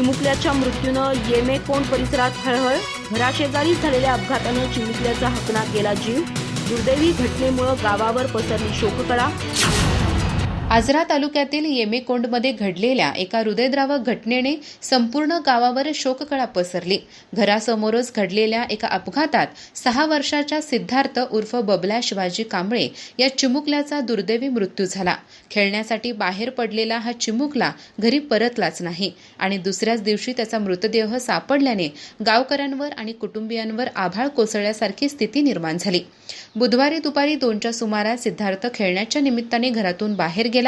चिमुकल्याच्या मृत्यूनं येमेकोंड परिसरात हळहळ घराशेजारी झालेल्या अपघातानं चिमुकल्याचा हकनात गेला जीव. दुर्दैवी घटनेमुळे गावावर पसरली शोककळा. आजरा तालुक्यातील येमेकोंडमध्ये घडलेल्या एका हृदयद्रावक घटनेने संपूर्ण गावावर शोककळा पसरली. घरासमोरच घडलेल्या एका अपघातात सहा वर्षाच्या सिद्धार्थ उर्फ बबल्या शिवाजी कांबळे या चिमुकल्याचा दुर्दैवी मृत्यू झाला. खेळण्यासाठी बाहेर पडलेला हा चिमुकला घरी परतलाच नाही आणि दुसऱ्याच दिवशी त्याचा मृतदेह सापडल्याने गावकऱ्यांवर आणि कुटुंबियांवर आभाळ कोसळल्यासारखी स्थिती निर्माण झाली. बुधवारी दुपारी दोनच्या सुमारास सिद्धार्थ खेळण्याच्या निमित्ताने घरातून बाहेर गेला.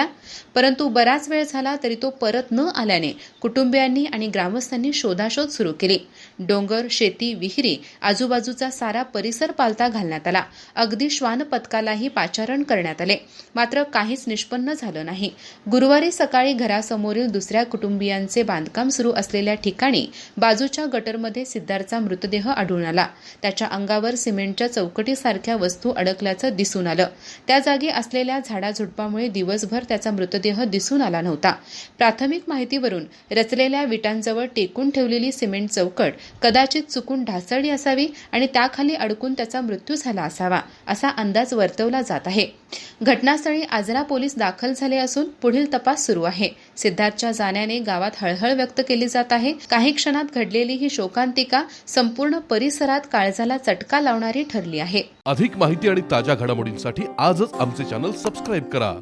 परंतु बराच वेळ झाला तरी तो परत न आल्याने कुटुंबियांनी आणि ग्रामस्थांनी शोधाशोध सुरू केली. डोंगर शेती विहिरी आजूबाजूचा सारा परिसर पालता घालण्यात आला. अगदी श्वान पथकालाही पाचारण करण्यात आले. मात्र काहीच निष्पन्न झालं नाही. गुरुवारी सकाळी घरासमोरील दुसऱ्या कुटुंबियांचे बांधकाम सुरू असलेल्या ठिकाणी बाजूच्या गटरमध्ये सिद्धार्थचा मृतदेह आढळून आला. त्याच्या अंगावर सिमेंटच्या चौकटीसारख्या वस्तू अडकल्याचं दिसून आलं. त्या जागी असलेल्या झाडाझुडपामुळे दिवसभर त्याचा मृतदेह दिसून आला नव्हता. प्राथमिक माहितीवरून रचलेल्या विटांजवळ टेकून ठेवलेली सिमेंट चौकट कदाचित चुकून ढासळली असावी आणि त्याखाली अडकून त्याचा मृत्यू झाला असावा असा अंदाज वर्तवला जात आहे. घटनास्थळी आजरा पोलीस दाखल झाले असून पुढील तपास सुरू आहे. सिद्धार्थच्या जाण्याने गावात हळहळ व्यक्त केली जात आहे. काही क्षणात घडलेली ही शोकांतिका संपूर्ण परिसरात काळजाला चटका लावणारी ठरली आहे. अधिक माहिती आणि ताज्या घडामोडींसाठी आजच आमचे चॅनल सबस्क्राईब करा.